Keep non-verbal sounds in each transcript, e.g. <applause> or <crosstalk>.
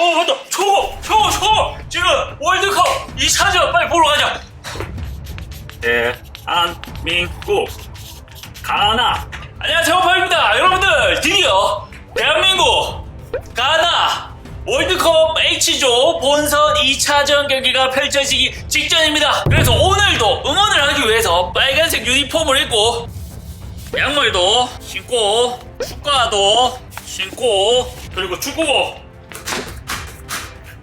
어 맞다. 초고 초고 초고 지금 월드컵 2차전 빨리 보러 가자. 대한민국. 가나. 안녕하세요 호파입니다. 여러분들 드디어 대한민국 가나. 월드컵 H조 본선 2차전 경기가 펼쳐지기 직전입니다. 그래서 오늘도 응원을 하기 위해서 빨간색 유니폼을 입고 양말도 신고 축구화도 신고 그리고 축구복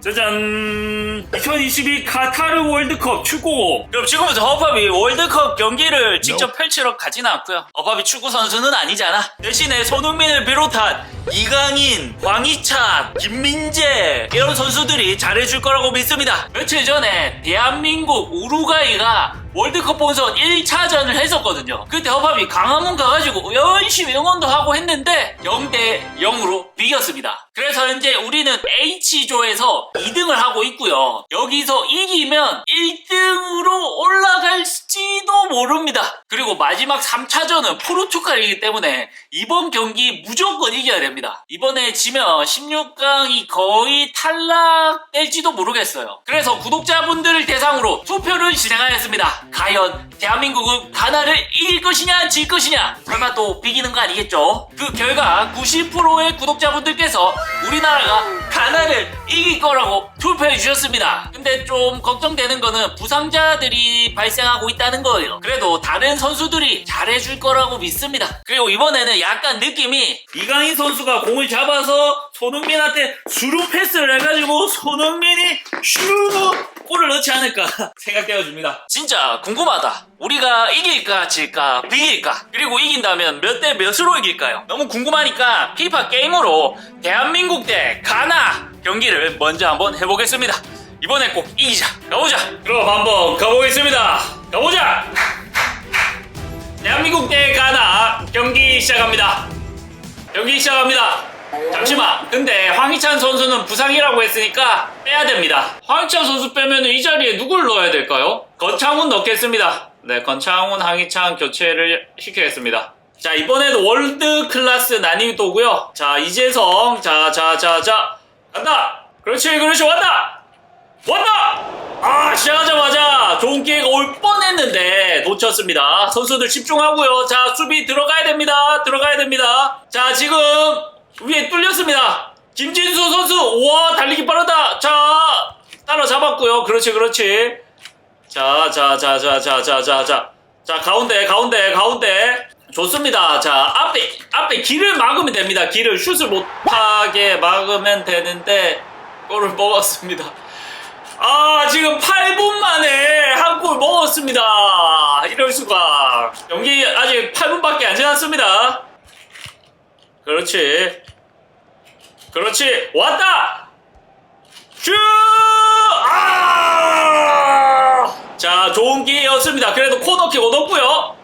짜잔. 2022 카타르 월드컵 축구복 그럼 지금부터 허팝이 월드컵 경기를 직접 펼치러 가지는 않고요. 허팝이 축구 선수는 아니잖아. 대신에 손흥민을 비롯한 이강인, 황희찬, 김민재 이런 선수들이 잘해줄 거라고 믿습니다. 며칠 전에 대한민국 우루과이가 월드컵 본선 1차전을 했었거든요. 그때 허팝이 강화문 가가지고 열심히 응원도 하고 했는데 0대 0으로 비겼습니다. 그래서 현재 우리는 H조에서 2등을 하고 있고요. 여기서 이기면 1등으로 올라갈지도 모릅니다. 그리고 마지막 3차전은 포르투갈이기 때문에 이번 경기 무조건 이겨야 됩니다. 이번에 지면 16강이 거의 탈락될지도 모르겠어요. 그래서 구독자분들을 대상으로 투표를 진행하였습니다. 과연 대한민국은 가나를 이길 것이냐 질 것이냐 설마 또 비기는 거 아니겠죠? 그 결과 90%의 구독자분들께서 우리나라가 가나를 이길 거라고 투표해 주셨습니다. 근데 좀 걱정되는 거는 부상자들이 발생하고 있다는 거예요. 그래도 다른 선수들이 잘해줄 거라고 믿습니다. 그리고 이번에는 약간 느낌이 이강인 선수가 공을 잡아서 손흥민한테 주루 패스를 해가지고 손흥민이 슈 골을 넣지 않을까 <laughs> 생각되어 줍니다. 진짜 궁금하다. 우리가 이길까 질까 비길까 그리고 이긴다면 몇 대 몇으로 이길까요? 너무 궁금하니까 피파 게임으로 대한민국 대 가나 경기를 먼저 한번 해보겠습니다. 이번엔 꼭 이기자. 가보자. 그럼 한번 가보겠습니다. 가보자. 대한민국 대 가나 경기 시작합니다. 경기 시작합니다. 잠시만. 근데 황희찬 선수는 부상이라고 했으니까 빼야 됩니다. 황희찬 선수 빼면 이 자리에 누굴 넣어야 될까요? 건창훈 넣겠습니다. 네, 건창훈, 황희찬 교체를 시키겠습니다. 자, 이번에도 월드 클래스 난이도고요. 자, 이재성. 자, 자, 자, 자. 간다. 그렇지, 그렇지, 왔다. 왔다! 아, 시작하자마자 좋은 기회가 올 뻔했는데 놓쳤습니다. 선수들 집중하고요. 자, 수비 들어가야 됩니다. 들어가야 됩니다. 자, 지금 위에 뚫렸습니다. 김진수 선수, 우와, 달리기 빠르다. 자, 따라잡았고요. 그렇지, 그렇지. 자, 자, 자, 자, 자, 자, 자, 자. 자, 가운데, 가운데, 가운데. 좋습니다. 자, 앞에, 앞에 길을 막으면 됩니다. 길을 슛을 못하게 막으면 되는데, 골을 먹었습니다. 아 지금 8분 만에 한 골 먹었습니다 이럴 수가 경기 아직 8분밖에 안 지났습니다 그렇지. 그렇지. 왔다! 슛아! 좋은 기회였습니다. 그래도 코너킥 얻었고요.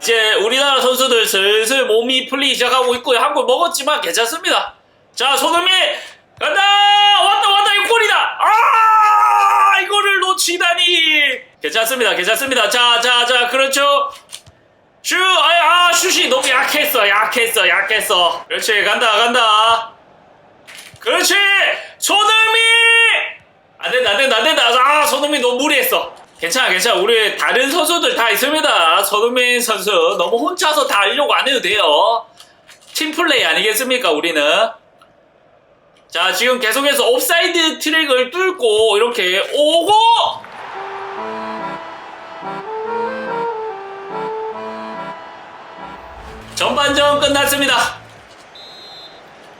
이제 우리나라 선수들 슬슬 몸이 풀리기 시작하고 있고요. 한 골 먹었지만 괜찮습니다. 자 손흥민! 간다! 왔다 왔다. 이 골이다! 아! 이거를 놓치다니! 괜찮습니다 괜찮습니다. 자 자 자 그렇죠 슛 아, 아 슛이 너무 약했어 약했어 약했어. 그렇지 간다 간다. 그렇지 손흥민! 안 된다 안 된다 안 된다. 아 손흥민 너무 무리했어. 괜찮아 괜찮아. 우리 다른 선수들 다 있습니다. 손흥민 선수 너무 혼자서 다 하려고 안 해도 돼요. 팀플레이 아니겠습니까 우리는? 자, 지금 계속해서 옵사이드 트랙을 뚫고 이렇게 오고! 전반전 끝났습니다.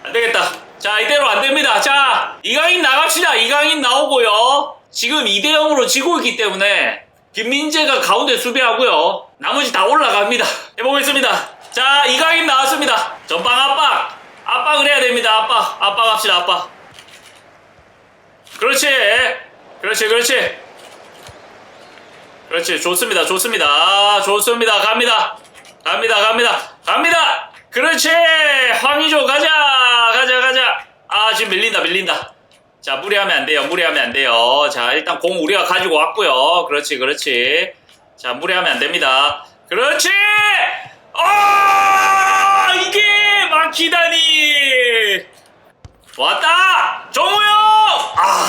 안 되겠다. 자, 이대로 안 됩니다. 자, 이강인 나갑시다. 이강인 나오고요. 지금 2대 0으로 지고 있기 때문에 김민재가 가운데 수비하고요. 나머지 다 올라갑니다. 해보겠습니다. 자, 이강인 나왔습니다. 전방 압박. 압박을 해야 됩니다. 압박. 압박합시다. 압박. 그렇지. 그렇지. 그렇지. 그렇지. 좋습니다. 좋습니다. 아, 좋습니다. 갑니다. 갑니다. 갑니다. 갑니다. 그렇지. 황희조 가자. 가자. 가자. 아, 지금 밀린다. 밀린다. 자, 무리하면 안 돼요. 무리하면 안 돼요. 자, 일단 공 우리가 가지고 왔고요. 그렇지. 그렇지. 자, 무리하면 안 됩니다. 그렇지. 아, 이게 막히다니. 왔다. 정우영! 아,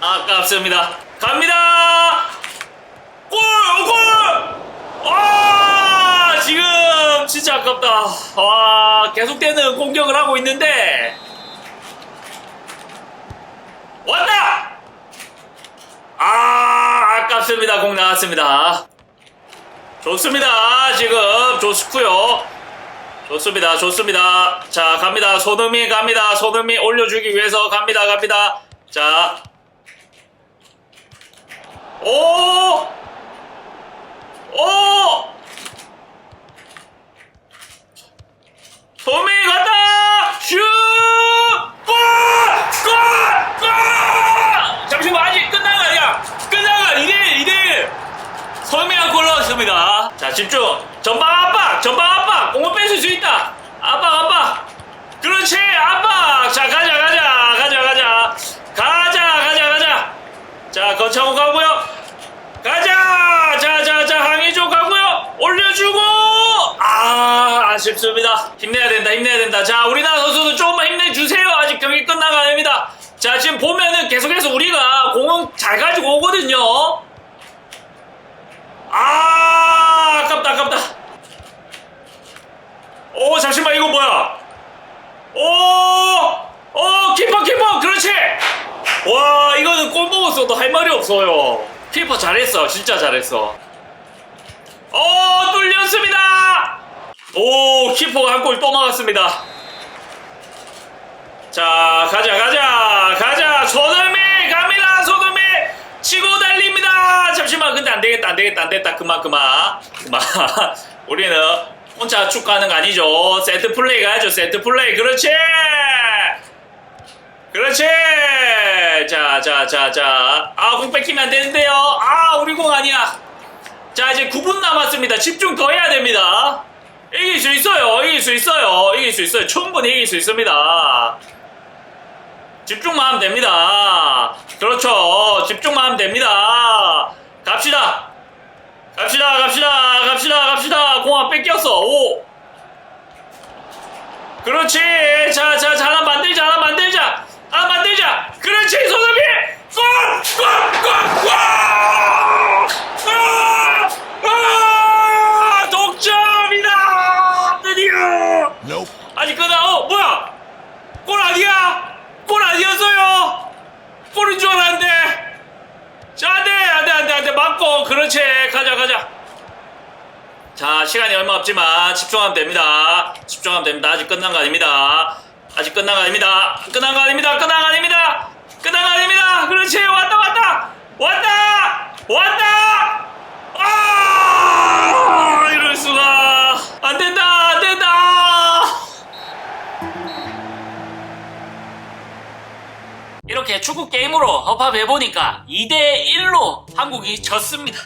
아깝습니다. 갑니다! 골! 골! 와! 지금 진짜 아깝다. 와, 계속되는 공격을 하고 있는데. 왔다! 아, 아깝습니다. 공 나왔습니다. 좋습니다. 지금 좋고요. 좋습니다. 좋습니다. 자, 갑니다. 손흥민 갑니다. 손흥민 올려주기 위해서 갑니다. 갑니다. 자. 오! 오! 손흥민 갔다! 슛! 골! 골! 골! 잠시만, 아직 끝난 거 아니야! 끝난 거 2대1, 2대1! 손흥민한 골 넣었습니다. 자, 집중. 전방 압박! 전방 압박! 공을 뺏을 수 있다! 압박, 압박! 그렇지! 압박! 자, 가자, 가자! 가자, 가자! 가자, 가자, 가자! 자, 건창호 가고요. 가자! 자, 자, 자, 항의조 가고요. 올려주고! 아, 아쉽습니다. 힘내야 된다, 힘내야 된다. 자, 우리나라 선수들 조금만 힘내주세요. 아직 경기 끝나가 아닙니다. 자, 지금 보면은 계속해서 우리가 공은 잘 가지고 오거든요. 아, 아깝다, 아깝다. 오, 잠시만, 이거 뭐야? 오, 오, 키퍼, 키퍼, 그렇지! 와, 이거는 골 먹었어도 할 말이 없어요. 키퍼 잘했어, 진짜 잘했어. 오, 뚫렸습니다! 오, 키퍼가 한 골 또 막았습니다. 자, 가자, 가자, 가자. 손흥민 갑니다, 손흥민! 치고 달립니다! 잠시만, 근데 안 되겠다, 안 되겠다, 안 됐다. 그만, 그만. 그만. <laughs> 우리는 혼자 축 가는 거 아니죠. 세트 플레이 가야죠, 세트 플레이. 그렇지! 그렇지! 자, 자, 자, 자. 아, 공 뺏기면 안 되는데요. 아, 우리 공 아니야. 자, 이제 9분 남았습니다. 집중 더 해야 됩니다. 이길 수 있어요. 이길 수 있어요. 이길 수 있어요. 충분히 이길 수 있습니다. 집중만 하면 됩니다. 그렇죠. 집중만 하면 됩니다. 갑시다. 갑시다, 갑시다, 갑시다, 갑시다. 공안 뺏겼어. 오. 그렇지. 자, 자, 자, 하나 만들자, 하나 만들자. 하나 만들자. 그렇지, 손흥민. 골! 골! 골! 골! 아니야? 골 아니었어요. 골인 줄 알았는데. 자 안 돼 안 돼 안 돼 안 돼. 맞고. 그렇지. 가자 가자. 자 시간이 얼마 없지만 집중하면 됩니다. 집중하면 됩니다. 아직 끝난 거 아닙니다. 아직 끝난 거 아닙니다. 끝난 거 아닙니다 축구 게임으로 허팝해보니까 2대1로 한국이 졌습니다.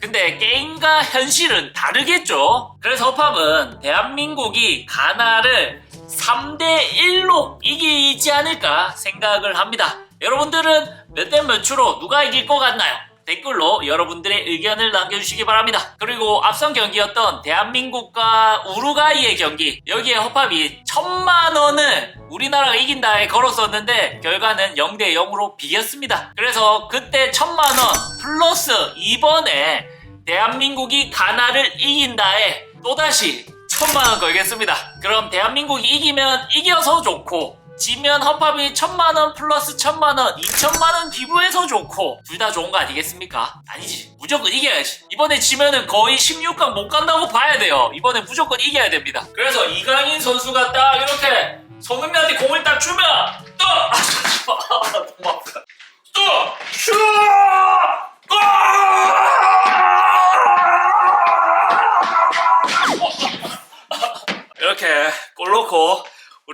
근데 게임과 현실은 다르겠죠? 그래서 허팝은 대한민국이 가나를 3대1로 이기지 않을까 생각을 합니다. 여러분들은 몇 대 몇으로 누가 이길 것 같나요? 댓글로 여러분들의 의견을 남겨주시기 바랍니다. 그리고 앞선 경기였던 대한민국과 우루과이의 경기 여기에 허팝이 천만 원을 우리나라가 이긴다에 걸었었는데 결과는 0대 0으로 비겼습니다. 그래서 그때 천만 원 플러스 이번에 대한민국이 가나를 이긴다에 또다시 천만 원 걸겠습니다. 그럼 대한민국이 이기면 이겨서 좋고 지면 허팝이 천만 원 플러스 천만 원, 이천만 원 기부해서 좋고 둘 다 좋은 거 아니겠습니까? 아니지. 무조건 이겨야지. 이번에 지면은 거의 16강 못 간다고 봐야 돼요. 이번에 무조건 이겨야 됩니다. 그래서 이강인 선수가 딱 이렇게 손흥민한테 공을 딱 주면 또 아, 너무 아프다. 또 슛! 골! 이렇게 골 넣고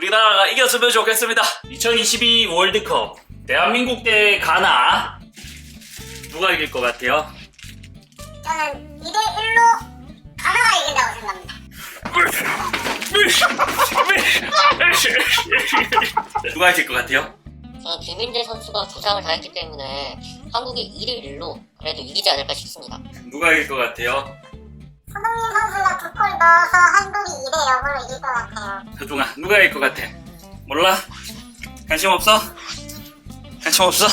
우리나라가 이겼으면 좋겠습니다. 2022 월드컵 대한민국 대 가나 누가 이길 것 같아요? 저는 2대 1로 가나가 이긴다고 생각합니다. <laughs> 누가 이길 것 같아요? 저는 김민재 선수가 부상을 당했기 때문에 한국이 1일 1로 그래도 이기지 않을까 싶습니다. 누가 이길 것 같아요? 넣어서 한국이 2대 0으로 이길 것 같아요. 서중아 누가 이길 것 같아? 몰라? 관심 없어? 관심 없어?